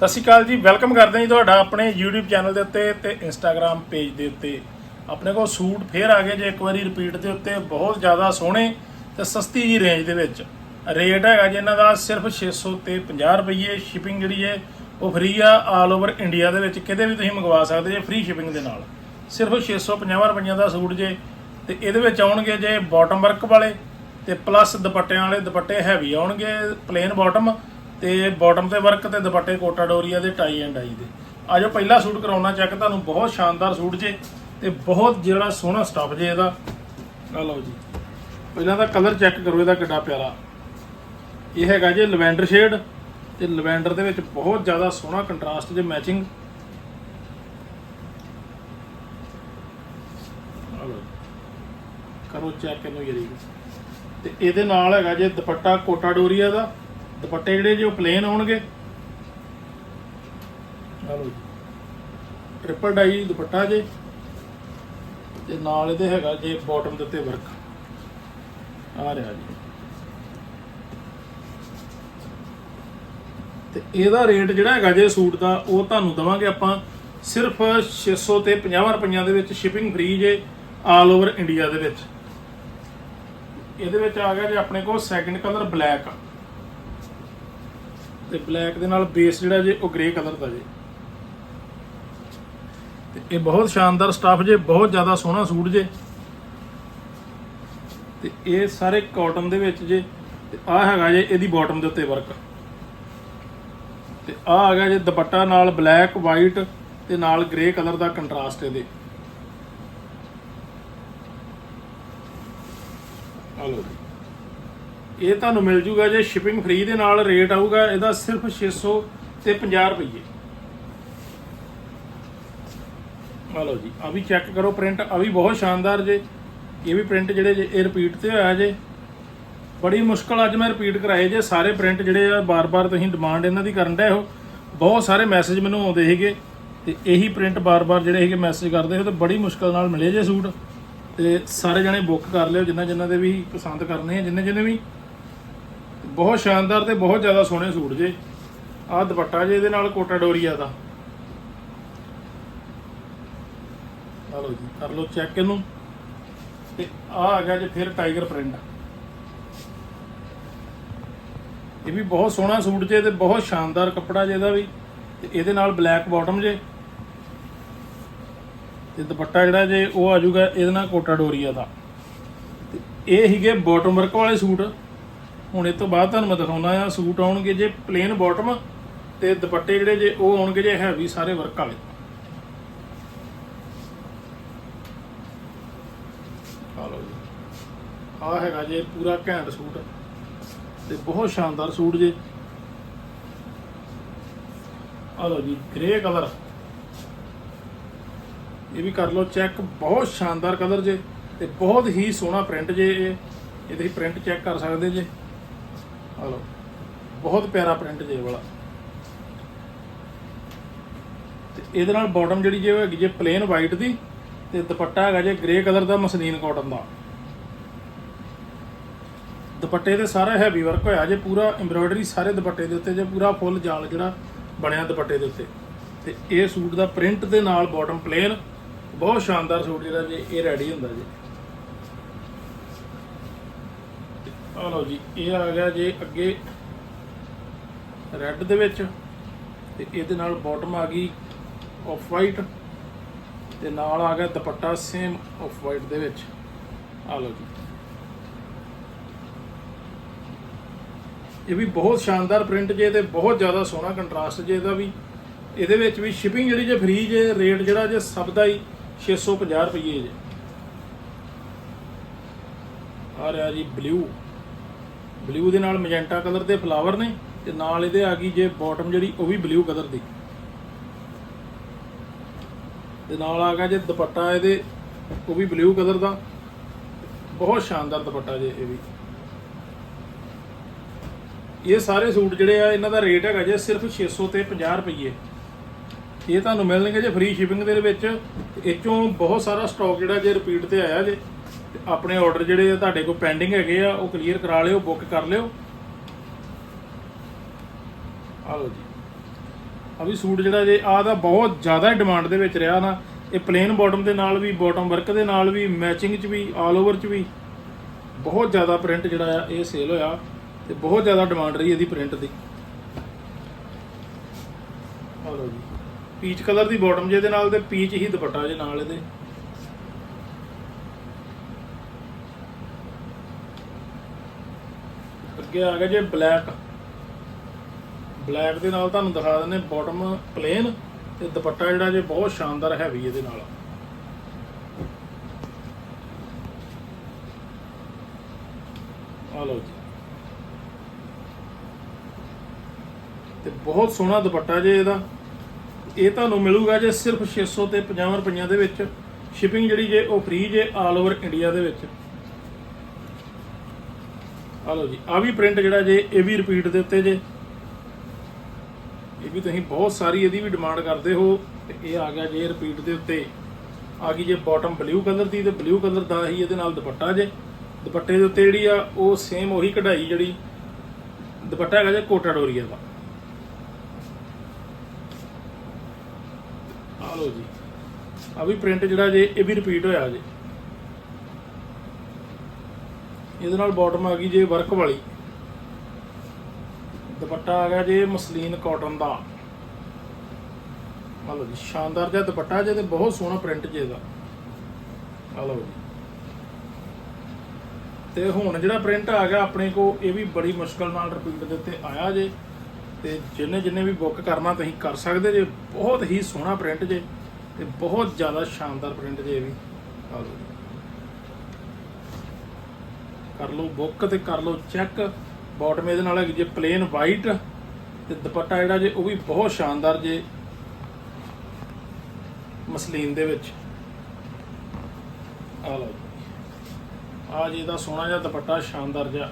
ਸਤਿ ਸ਼੍ਰੀ ਅਕਾਲ ਜੀ, ਵੈਲਕਮ ਕਰਦੇ ਹਾਂ ਜੀ ਤੁਹਾਡਾ ਆਪਣੇ YouTube ਚੈਨਲ ਦੇ ਉੱਤੇ ਤੇ Instagram ਪੇਜ ਦੇ ਉੱਤੇ। ਆਪਣੇ ਕੋਲ ਸੂਟ ਫੇਰ ਆ ਗਏ ਜੇ ਇੱਕ ਵਾਰੀ ਰਿਪੀਟ ਦੇ ਉੱਤੇ, ਬਹੁਤ ਜ਼ਿਆਦਾ ਸੋਹਣੇ ਤੇ ਸਸਤੀ ਜੀ ਰੇਂਜ ਦੇ ਵਿੱਚ। ਰੇਟ ਹੈਗਾ ਜੀ ਇਹਨਾਂ ਦਾ ਸਿਰਫ 600 ਤੇ 50 ਰੁਪਏ ਸ਼ਿਪਿੰਗ ਜਿਹੜੀ ਹੈ ਉਹ ਫ੍ਰੀ ਆ ਆਲ ਓਵਰ ਇੰਡੀਆ ਦੇ ਵਿੱਚ। ਕਿਤੇ ਵੀ ਤੁਸੀਂ ਮੰਗਵਾ ਸਕਦੇ ਜੇ ਫ੍ਰੀ ਸ਼ਿਪਿੰਗ ਦੇ ਨਾਲ। ਸਿਰਫ 650 ਰੁਪਈਆਂ ਦਾ ਸੂਟ ਜੇ, ਤੇ ਇਹਦੇ ਵਿੱਚ ਆਉਣਗੇ ਜੇ ਬਾਟਮ ਵਰਕ ਵਾਲੇ ਤੇ ਪਲੱਸ ਦੁਪੱਟਿਆਂ ਵਾਲੇ ਦੁਪੱਟੇ ਹੈਵੀ ਆਉਣਗੇ ਪਲੇਨ ਬਾਟਮ ਤੇ ਬਾਟਮ ਤੇ ਵਰਕ ਤੇ ਦੁਪੱਟੇ ਕੋਟਾ ਡੋਰੀਆ ਦੇ ਟਾਈ ਐਂਡ ਆਈ ਦੇ। ਆਜੋ ਪਹਿਲਾ ਸੂਟ ਕਰਾਉਣਾ ਚੈੱਕ ਤੁਹਾਨੂੰ ਬਹੁਤ ਸ਼ਾਨਦਾਰ ਸੂਟ ਜੇ ਤੇ ਬਹੁਤ ਜਿਹੜਾ ਸੋਹਣਾ ਸਟੱਫ ਜੇ ਇਹਦਾ। ਆ ਲਓ ਜੀ। ਪਹਿਲਾਂ ਤਾਂ ਕਲਰ ਚੈੱਕ ਕਰੋ, ਇਹਦਾ ਕਿੱਡਾ ਪਿਆਰਾ। ਇਹ ਹੈਗਾ ਜੇ ਲਵੈਂਡਰ ਸ਼ੇਡ ਤੇ ਲਵੈਂਡਰ ਦੇ ਵਿੱਚ ਬਹੁਤ ਜ਼ਿਆਦਾ ਸੋਹਣਾ ਕੰਟਰਾਸਟ ਜੇ ਮੈਚਿੰਗ ਕਰੋ ਚੈੱਕ ਇਹਨੂੰ ਜਰੀ ਤੇ ਇਹਦੇ ਨਾਲ ਹੈਗਾ ਜੇ ਦੁਪੱਟਾ ਕੋਟਾ ਡੋਰੀਆ ਦਾ ਦੁਪੱਟੇ ਜਿਹੜੇ ਜੇ ਉਹ ਪਲੇਨ ਆਉਣਗੇ। ਚਲੋ ਟ੍ਰਿਪਲ ਡਾਈ ਦੁਪੱਟਾ ਜੇ। ਤੇ ਨਾਲ ਇਹਦੇ ਹੈਗਾ ਜੇ ਬਾਟਮ ਦੇ ਉੱਤੇ ਵਰਕ ਆ ਰਿਹਾ ਜੀ। ਤੇ ਇਹਦਾ ਰੇਟ ਜਿਹੜਾ ਹੈਗਾ ਜੇ ਸੂਟ ਦਾ ਉਹ ਤੁਹਾਨੂੰ ਦਵਾਂਗੇ ਆਪਾਂ ਸਿਰਫ 600 ਤੇ 50 ਰੁਪਈਆਂ ਦੇ ਵਿੱਚ ਸ਼ਿਪਿੰਗ ਫ੍ਰੀ ਜੇ ਆਲ ਓਵਰ ਇੰਡੀਆ ਦੇ ਵਿੱਚ। ਇਹਦੇ ਵਿੱਚ ਆ ਗਿਆ ਜੇ ਆਪਣੇ ਕੋਲ ਸੈਕੰਡ ਕਲਰ ਬਲੈਕ ਤੇ ਬਲੈਕ ਦੇ ਨਾਲ ਬੇਸ ਜਿਹੜਾ ਜੇ ਉਹ ਗ੍ਰੇ ਕਲਰ ਦਾ ਜੇ। ਤੇ ਇਹ ਬਹੁਤ ਸ਼ਾਨਦਾਰ ਸਟਾਫ ਜੇ, ਬਹੁਤ ਜ਼ਿਆਦਾ ਸੋਹਣਾ ਸੂਟ ਜੇ। ਤੇ ਇਹ ਸਾਰੇ ਕਾਟਨ ਦੇ ਵਿੱਚ ਜੇ, ਤੇ ਆ ਹੈਗਾ ਜੇ ਇਹਦੀ ਬਾਟਮ ਦੇ ਉੱਤੇ ਵਰਕ ਤੇ ਆ ਆ ਗਿਆ ਜੇ ਦੁਪੱਟਾ ਨਾਲ ਬਲੈਕ ਵਾਈਟ ਤੇ ਨਾਲ ਗ੍ਰੇ ਕਲਰ ਦਾ ਕੰਟਰਾਸਟ ਇਹਦੇ। ਆ ਲਓ ਜੀ। ਇਹ ਤੁਹਾਨੂੰ ਮਿਲ ਜੂਗਾ ਜੇ ਸ਼ਿਪਿੰਗ ਫ੍ਰੀ ਦੇ ਨਾਲ ਰੇਟ ਆਊਗਾ, ਇਹਦਾ ਸਿਰਫ 600 ਤੇ 50 ਰੁਪਏ ਆ ਲਓ ਜੀ ਆ ਵੀ ਚੈੱਕ ਕਰੋ ਪ੍ਰਿੰਟ ਆ ਵੀ ਬਹੁਤ ਸ਼ਾਨਦਾਰ ਜੇ। ਇਹ ਵੀ ਪ੍ਰਿੰਟ ਜਿਹੜੇ ਜੇ, ਇਹ ਰਿਪੀਟ ਤੇ ਹੋਇਆ ਜੇ। ਬੜੀ ਮੁਸ਼ਕਲ ਅੱਜ ਮੈਂ ਰਿਪੀਟ ਕਰਾਏ ਜੇ, ਸਾਰੇ ਪ੍ਰਿੰਟ ਜਿਹੜੇ ਆ, ਬਾਰ-ਬਾਰ ਤੁਸੀਂ ਡਿਮਾਂਡ ਇਹਨਾਂ ਦੀ ਕਰਨ ਡਏ ਹੋ। ਬਹੁਤ ਸਾਰੇ ਮੈਸੇਜ ਮੈਨੂੰ ਆਉਂਦੇ ਸੀਗੇ, ਤੇ ਇਹੀ ਪ੍ਰਿੰਟ ਬਾਰ-ਬਾਰ ਜਿਹੜੇ ਹੈਗੇ ਮੈਸੇਜ ਕਰਦੇ ਹੋ, ਤੇ ਬੜੀ ਮੁਸ਼ਕਲ ਨਾਲ ਮਿਲੇ ਜੇ ਸੂਟ। ਤੇ ਸਾਰੇ ਜਣੇ ਬੁੱਕ ਕਰ ਲਿਓ ਜਿਨ੍ਹਾਂ ਜਿਨ੍ਹਾਂ ਦੇ ਵੀ ਪਸੰਦ ਕਰਨੇ ਆ ਜਿੰਨੇ ਜਿੰਨੇ ਵੀ। ਬਹੁਤ ਸ਼ਾਨਦਾਰ ਤੇ ਬਹੁਤ ਜ਼ਿਆਦਾ ਸੋਹਣੇ ਸੂਟ ਜੇ। ਆਹ ਦੁਪੱਟਾ ਜੇ ਇਹਦੇ ਨਾਲ ਕੋਟਾ ਡੋਰੀਆ ਦਾ। ਆ ਲਓ ਜੀ, ਕਰ ਲਓ ਚੈੱਕ ਇਹਨੂੰ। ਤੇ ਆ ਆ ਗਿਆ ਜੇ ਫਿਰ ਟਾਈਗਰ ਪ੍ਰਿੰਟ ਇਹ ਵੀ ਬਹੁਤ ਸੋਹਣਾ ਸੂਟ ਜੇ ਤੇ ਬਹੁਤ ਸ਼ਾਨਦਾਰ ਕੱਪੜਾ ਜੇ ਇਹਦਾ ਵੀ। ਤੇ ਇਹਦੇ ਨਾਲ ਬਲੈਕ ਬਾਟਮ ਜੇ। ਤੇ ਦੁਪੱਟਾ ਜਿਹੜਾ ਜੇ ਉਹ ਆ ਜਾਊਗਾ ਇਹਦੇ ਨਾਲ ਕੋਟਾ ਡੋਰੀਆ ਦਾ। ਤੇ ਇਹ ਹੀਗੇ ਬਾਟਮ ਵਰਕ ਵਾਲੇ ਸੂਟ। ਹੁਣ ਇਹ ਤੋਂ ਬਾਅਦ ਤੁਹਾਨੂੰ ਮੈਂ ਦਿਖਾਉਣਾ ਆ, ਸੂਟ ਆਉਣਗੇ ਜੇ ਪਲੇਨ ਬਾਟਮ ਤੇ ਦੁਪੱਟੇ ਜਿਹੜੇ ਜੇ ਉਹ ਆਉਣਗੇ ਜੇ ਹੈਵੀ ਸਾਰੇ ਵਰਕ ਵਾਲੇ। ਆ ਜੀ। ਆ ਹੈਗਾ ਜੇ ਪੂਰਾ ਘੈਂਟ ਸੂਟ ਤੇ ਬਹੁਤ ਸ਼ਾਨਦਾਰ ਸੂਟ ਜੇ। ਆ ਲਓ ਜੀ ਗ੍ਰੇ ਕਲਰ ਇਹ ਵੀ ਕਰ ਲਓ ਚੈੱਕ ਬਹੁਤ ਸ਼ਾਨਦਾਰ ਕਲਰ ਜੇ ਤੇ ਬਹੁਤ ਹੀ ਸੋਹਣਾ ਪ੍ਰਿੰਟ ਜੇ ਇਹ। ਇਹ ਪ੍ਰਿੰਟ ਚੈੱਕ ਕਰ ਸਕਦੇ ਜੇ। ਆ ਲਓ ਬਹੁਤ ਪਿਆਰਾ ਪ੍ਰਿੰਟ ਜੇ ਇਹ ਵਾਲਾ। ਤੇ ਇਹਦੇ ਨਾਲ ਬਾਟਮ ਜਿਹੜੀ ਜੇ ਉਹ ਹੈਗੀ ਜੇ ਪਲੇਨ ਵਾਈਟ ਦੀ, ਤੇ ਦੁਪੱਟਾ ਹੈਗਾ ਜੇ ਗ੍ਰੇ ਕਲਰ ਦਾ ਮਸਲੀਨ ਕਾਟਨ ਦਾ। ਦੁਪੱਟੇ ਤੇ ਸਾਰਾ ਹੈਵੀ ਵਰਕ ਹੋਇਆ ਜੇ, ਪੂਰਾ ਐਮਬ੍ਰੋਇਡਰੀ ਸਾਰੇ ਦੁਪੱਟੇ ਦੇ ਉੱਤੇ, ਜੇ ਪੂਰਾ ਫੁੱਲ ਜਾਲ ਜਿਹੜਾ ਬਣਿਆ ਦੁਪੱਟੇ ਦੇ ਉੱਤੇ। ਤੇ ਇਹ ਸੂਟ ਦਾ ਪ੍ਰਿੰਟ ਦੇ ਨਾਲ ਬਾਟਮ ਪਲੇਨ ਬਹੁਤ ਸ਼ਾਨਦਾਰ ਸੂਟ ਜਿਹੜਾ ਜੇ ਇਹ ਰੈਡੀ ਹੁੰਦਾ ਜੀ। ਆ ਲਓ ਜੀ, ਇਹ ਆ ਗਿਆ ਜੇ ਅੱਗੇ ਰੈੱਡ ਦੇ ਵਿੱਚ, ਤੇ ਇਹਦੇ ਨਾਲ ਬਾਟਮ ਆ ਗਈ ਆਫ ਵਾਈਟ ਤੇ ਨਾਲ ਆ ਗਿਆ ਦੁਪੱਟਾ ਸੇਮ ਆਫ ਵਾਈਟ ਦੇ ਵਿੱਚ। ਆ ਲਓ ਜੀ। ਇਹ ਵੀ ਬਹੁਤ ਸ਼ਾਨਦਾਰ ਪ੍ਰਿੰਟ ਜੇ ਤੇ ਬਹੁਤ ਜ਼ਿਆਦਾ ਸੋਹਣਾ ਕੰਟਰਾਸਟ ਜੇ ਇਹਦਾ ਵੀ। ਇਹਦੇ ਵਿੱਚ ਵੀ ਸ਼ਿਪਿੰਗ ਜਿਹੜੀ ਜੇ ਫ੍ਰੀ ਜੇ ਰੇਟ ਜਿਹੜਾ ਜੇ ਸਭ ਦਾ ਹੀ 650 ਰੁਪਏ ਜੇ। ਆ ਰਿਹਾ ਜੀ ਬਲੂ ਬਲੂ ਦੇ ਨਾਲ ਮੈਜੈਂਟਾ ਕਲਰ ਦੇ ਫਲਾਵਰ ਨੇ ਤੇ ਨਾਲ ਇਹਦੇ ਆ ਗਈ ਜੇ ਬਾਟਮ ਜਿਹੜੀ, ਉਹ ਵੀ ਬਲੂ ਕਲਰ ਦੀ। ਤੇ ਨਾਲ ਆ ਗਿਆ ਜੇ ਦੁਪੱਟਾ ਇਹਦੇ, ਉਹ ਵੀ ਬਲੂ ਕਲਰ ਦਾ। ਬਹੁਤ ਸ਼ਾਨਦਾਰ ਦੁਪੱਟਾ ਜੇ ਇਹ ਵੀ। ਇਹ ਸਾਰੇ ਸੂਟ ਜਿਹੜੇ ਆ, ਇਹਨਾਂ ਦਾ ਰੇਟ ਹੈਗਾ ਜੇ ਸਿਰਫ 600 ਤੇ 50 ਰੁਪਏ ਇਹ ਤੁਹਾਨੂੰ ਮਿਲਣਗੇ ਜੇ ਫ੍ਰੀ ਸ਼ਿਪਿੰਗ ਦੇ ਵਿੱਚ। ਇਹ ਚੋਂ ਬਹੁਤ ਸਾਰਾ ਸਟਾਕ ਜਿਹੜਾ ਜੇ ਰਿਪੀਟ ਤੇ ਆਇਆ ਜੇ। ਤੇ ਆਪਣੇ ਆਰਡਰ ਜਿਹੜੇ ਤੁਹਾਡੇ ਕੋਲ ਪੈਂਡਿੰਗ ਹੈਗੇ ਆ, ਉਹ ਕਲੀਅਰ ਕਰਾ ਲਿਓ ਬੁੱਕ ਕਰ ਲਿਓ। ਆ ਲਓ ਜੀ। ਆ ਵੀ ਸੂਟ ਜਿਹੜਾ ਜੇ ਆ ਦਾ ਬਹੁਤ ਜ਼ਿਆਦਾ ਡਿਮਾਂਡ ਦੇ ਵਿੱਚ ਰਿਹਾ ਨਾ। ਇਹ ਪਲੇਨ ਬਾਟਮ ਦੇ ਨਾਲ ਵੀ ਬਾਟਮ ਵਰਕ ਦੇ ਨਾਲ ਵੀ ਮੈਚਿੰਗ 'ਚ ਵੀ ਆਲ ਓਵਰ 'ਚ ਵੀ ਬਹੁਤ ਜ਼ਿਆਦਾ ਪ੍ਰਿੰਟ ਜਿਹੜਾ ਆ, ਇਹ ਸੇਲ ਹੋਇਆ ਤੇ ਬਹੁਤ ਜ਼ਿਆਦਾ ਡਿਮਾਂਡ ਰਹੀ ਇਹਦੀ ਪ੍ਰਿੰਟ ਦੀ। ਆ ਲਓ ਜੀ। ਪੀਚ ਕਲਰ ਦੀ ਬਾਟਮ ਜੇ ਇਹਦੇ ਨਾਲ ਤੇ ਪੀਚ ਹੀ ਦੁਪੱਟਾ ਜੇ ਨਾਲ ਇਹਦੇ। ਅੱਗੇ ਆ ਗਿਆ ਜੇ ਬਲੈਕ। ਬਲੈਕ ਦੇ ਨਾਲ ਤੁਹਾਨੂੰ ਦਿਖਾ ਦਿੰਦੇ ਬਾਟਮ ਪਲੇਨ ਤੇ ਦੁਪੱਟਾ ਜਿਹੜਾ ਜੇ ਬਹੁਤ ਸ਼ਾਨਦਾਰ ਹੈਵੀ ਇਹਦੇ ਨਾਲ। ਆ ਲਓ ਜੀ। ਤੇ ਬਹੁਤ ਸੋਹਣਾ ਦੁਪੱਟਾ ਜੇ ਇਹਦਾ। ਇਹ ਤੁਹਾਨੂੰ ਮਿਲੂਗਾ ਜੇ ਸਿਰਫ 600 ਤੇ 50 ਰੁਪਈਆਂ ਦੇ ਵਿੱਚ। ਸ਼ਿਪਿੰਗ ਜਿਹੜੀ ਜੇ ਉਹ ਫ੍ਰੀ ਜੇ ਆਲ ਓਵਰ ਇੰਡੀਆ ਦੇ ਵਿੱਚ। ਆ ਲਓ ਜੀ ਆ ਵੀ ਪ੍ਰਿੰਟ ਜਿਹੜਾ ਜੇ, ਇਹ ਵੀ ਰਿਪੀਟ ਦੇ ਉੱਤੇ ਜੇ। ਇਹ ਵੀ ਤੁਸੀਂ ਬਹੁਤ ਸਾਰੀ ਇਹਦੀ ਵੀ ਡਿਮਾਂਡ ਕਰਦੇ ਹੋ, ਤੇ ਇਹ ਆ ਗਿਆ ਜੇ ਰਿਪੀਟ ਦੇ ਉੱਤੇ। ਆ ਗਈ ਜੇ ਬਾਟਮ ਬਲੂ ਕਲਰ ਦੀ, ਤੇ ਬਲੂ ਕਲਰ ਦਾ ਹੀ ਇਹਦੇ ਨਾਲ ਦੁਪੱਟਾ ਜੇ। ਦੁਪੱਟੇ ਦੇ ਉੱਤੇ ਜਿਹੜੀ ਆ, ਉਹ ਸੇਮ ਉਹੀ ਕਢਾਈ ਜਿਹੜੀ, ਦੁਪੱਟਾ ਹੈਗਾ ਜੇ ਕੋਟਾ ਡੋਰੀਆ ਦਾ। ਆ ਲਓ ਜੀ ਆ ਵੀ ਪ੍ਰਿੰਟ ਜਿਹੜਾ ਜੇ, ਇਹ ਵੀ ਰਿਪੀਟ ਹੋਇਆ ਜੇ। ਇਹਦੇ ਨਾਲ ਬਾਟਮ ਆ ਗਈ ਜੇ ਵਰਕ ਵਾਲੀ। ਦੁਪੱਟਾ ਆ ਗਿਆ ਜੇ ਮਸਲੀਨ ਕਾਟਨ ਦਾ। ਆ ਲਓ ਜੀ, ਸ਼ਾਨਦਾਰ ਜਿਹਾ ਦੁਪੱਟਾ ਜੇ ਤੇ ਬਹੁਤ ਸੋਹਣਾ ਪ੍ਰਿੰਟ ਜੇ ਇਹਦਾ। ਆ ਲਓ ਜੀ। ਤੇ ਹੁਣ ਜਿਹੜਾ ਪ੍ਰਿੰਟ ਆ ਗਿਆ ਆਪਣੇ ਕੋ ਇਹ ਵੀ ਬੜੀ ਮੁਸ਼ਕਲ ਨਾਲ ਰਿਪੀਟ ਦੇ ਉੱਤੇ ਆਇਆ ਜੇ। ਤੇ ਜਿੰਨੇ ਜਿੰਨੇ ਵੀ ਬੁੱਕ ਕਰਨਾ ਤੁਸੀਂ ਕਰ ਸਕਦੇ ਜੇ, ਬਹੁਤ ਹੀ ਸੋਹਣਾ ਪ੍ਰਿੰਟ ਜੇ ਤੇ ਬਹੁਤ ਜ਼ਿਆਦਾ ਸ਼ਾਨਦਾਰ ਪ੍ਰਿੰਟ ਜੇ ਇਹ ਵੀ। ਆ ਲਓ ਕਰ ਲਓ ਬੁੱਕ ਤੇ ਕਰ ਲਓ ਚੈੱਕ ਬਾਟਮ ਇਹਦੇ ਨਾਲ ਹੈਗੀ ਜੇ ਪਲੇਨ ਵਾਈਟ ਤੇ ਦੁਪੱਟਾ ਜਿਹੜਾ ਜੇ ਉਹ ਵੀ ਬਹੁਤ ਸ਼ਾਨਦਾਰ ਜੇ ਮਸਲੀਨ ਦੇ ਵਿੱਚ। ਆ ਲਓ ਆ ਜੀ ਇਹਦਾ ਸੋਹਣਾ ਜਿਹਾ ਦੁਪੱਟਾ ਸ਼ਾਨਦਾਰ ਜਿਹਾ।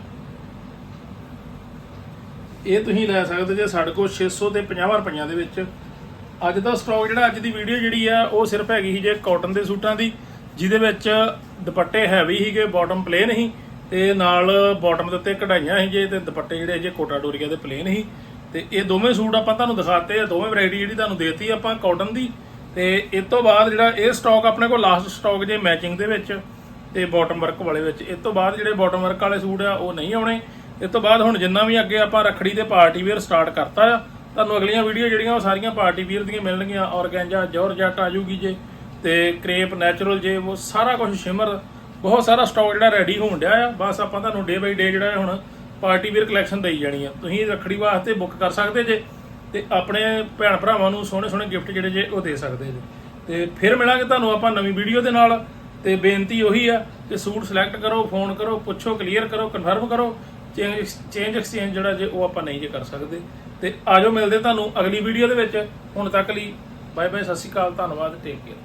ਇਹ ਤੁਸੀਂ ਲੈ ਸਕਦੇ ਜੇ ਸਾਡੇ ਕੋਲ 600 ਤੇ 50 ਰੁਪਈਆਂ ਦੇ ਵਿੱਚ। ਅੱਜ ਦਾ ਸਟਾਕ ਜਿਹੜਾ ਅੱਜ ਦੀ ਵੀਡੀਓ ਜਿਹੜੀ ਆ, ਉਹ ਸਿਰਫ ਹੈਗੀ ਸੀ ਜੇ ਕਾਟਨ ਦੇ ਸੂਟਾਂ ਦੀ, ਜਿਹਦੇ ਵਿੱਚ ਦੁਪੱਟੇ ਹੈਵੀ ਸੀਗੇ ਬਾਟਮ ਪਲੇਨ ਸੀ। ਤੇ ਨਾਲ ਬਾਟਮ ਦੇ ਉੱਤੇ ਕਢਾਈਆਂ ਸੀ ਜੇ ਤੇ ਦੁਪੱਟੇ ਜਿਹੜੇ ਜੇ ਕੋਟਾ ਡੋਰੀਆ ਦੇ ਪਲੇਨ ਸੀ। ਤੇ ਇਹ ਦੋਵੇਂ ਸੂਟ ਆਪਾਂ ਤੁਹਾਨੂੰ ਦਿਖਾਤੇ ਆ, ਦੋਵੇਂ ਵੈਰਾਈਟੀ ਜਿਹੜੀ ਤੁਹਾਨੂੰ ਦੇਤੀ ਆਪਾਂ ਕਾਟਨ ਦੀ। ਤੇ ਇਸ ਤੋਂ ਬਾਅਦ ਜਿਹੜਾ ਇਹ ਸਟਾਕ ਆਪਣੇ ਕੋਲ ਲਾਸਟ ਸਟਾਕ ਜੇ ਮੈਚਿੰਗ ਦੇ ਵਿੱਚ ਤੇ ਬਾਟਮ ਵਰਕ ਵਾਲੇ ਵਿੱਚ ਇਸ ਤੋਂ ਬਾਅਦ ਜਿਹੜੇ ਬਾਟਮ ਵਰਕ ਵਾਲੇ ਸੂਟ ਆ, ਉਹ ਨਹੀਂ ਆਉਣੇ। ਇਸ ਤੋਂ ਬਾਅਦ ਹੁਣ ਜਿੰਨਾ ਵੀ ਅੱਗੇ ਆਪਾਂ ਰੱਖੜੀ ਤੇ ਪਾਰਟੀ ਵੇਅਰ ਸਟਾਰਟ ਕਰਤਾ ਆ, ਤੁਹਾਨੂੰ ਅਗਲੀਆਂ ਵੀਡੀਓ ਜਿਹੜੀਆਂ ਉਹ ਸਾਰੀਆਂ ਪਾਰਟੀ ਵੇਅਰ ਦੀਆਂ ਮਿਲਣਗੀਆਂ। ਔਰਗੈਂਜਾ ਜੋਰਜੱਟ ਆ ਜੂਗੀ ਜੇ ਤੇ ਕ੍ਰੇਪ ਨੈਚੁਰਲ ਜੇ, ਉਹ ਸਾਰਾ ਕੁਝ ਸ਼ਿਮਰ ਬਹੁਤ ਸਾਰਾ ਸਟਾਕ ਜਿਹੜਾ ਰੈਡੀ ਹੋਣ ਡਿਆ ਆ। ਬਸ ਆਪਾਂ ਤੁਹਾਨੂੰ ਡੇ ਬਾਈ ਡੇ ਜਿਹੜਾ ਹੁਣ ਪਾਰਟੀ ਵੀਅਰ ਕਲੈਕਸ਼ਨ ਦੇਈ ਜਾਣੀ ਆ। ਤੁਸੀਂ ਰੱਖੜੀ ਵਾਸਤੇ ਬੁੱਕ ਕਰ ਸਕਦੇ ਜੇ ਤੇ ਆਪਣੇ ਭੈਣ ਭਰਾਵਾਂ ਨੂੰ ਸੋਹਣੇ ਸੋਹਣੇ ਗਿਫਟ ਜਿਹੜੇ ਜੇ ਉਹ ਦੇ ਸਕਦੇ ਜੇ। ਤੇ ਫਿਰ ਮਿਲਾਂਗੇ ਤੁਹਾਨੂੰ ਆਪਾਂ ਨਵੀਂ ਵੀਡੀਓ ਦੇ ਨਾਲ। ਤੇ ਬੇਨਤੀ ਉਹੀ ਆ ਕਿ ਸੂਟ ਸਿਲੈਕਟ ਕਰੋ ਫੋਨ ਕਰੋ, ਪੁੱਛੋ ਕਲੀਅਰ ਕਰੋ ਕਨਫਰਮ ਕਰੋ। ਚੇਂਜ ਚੇਂਜ ਐਕਸਚੇਂਜ ਜਿਹੜਾ ਜੇ ਉਹ ਆਪਾਂ ਨਹੀਂ ਜੇ ਕਰ ਸਕਦੇ। ਤੇ ਆਜੋ ਮਿਲਦੇ ਤੁਹਾਨੂੰ ਅਗਲੀ ਵੀਡੀਓ ਦੇ ਵਿੱਚ। ਹੁਣ ਤੱਕ ਲਈ ਬਾਏ ਬਾਏ ਸਤਿ ਸ਼੍ਰੀ ਅਕਾਲ, ਧੰਨਵਾਦ ਟੇਕ ਕੇਅਰ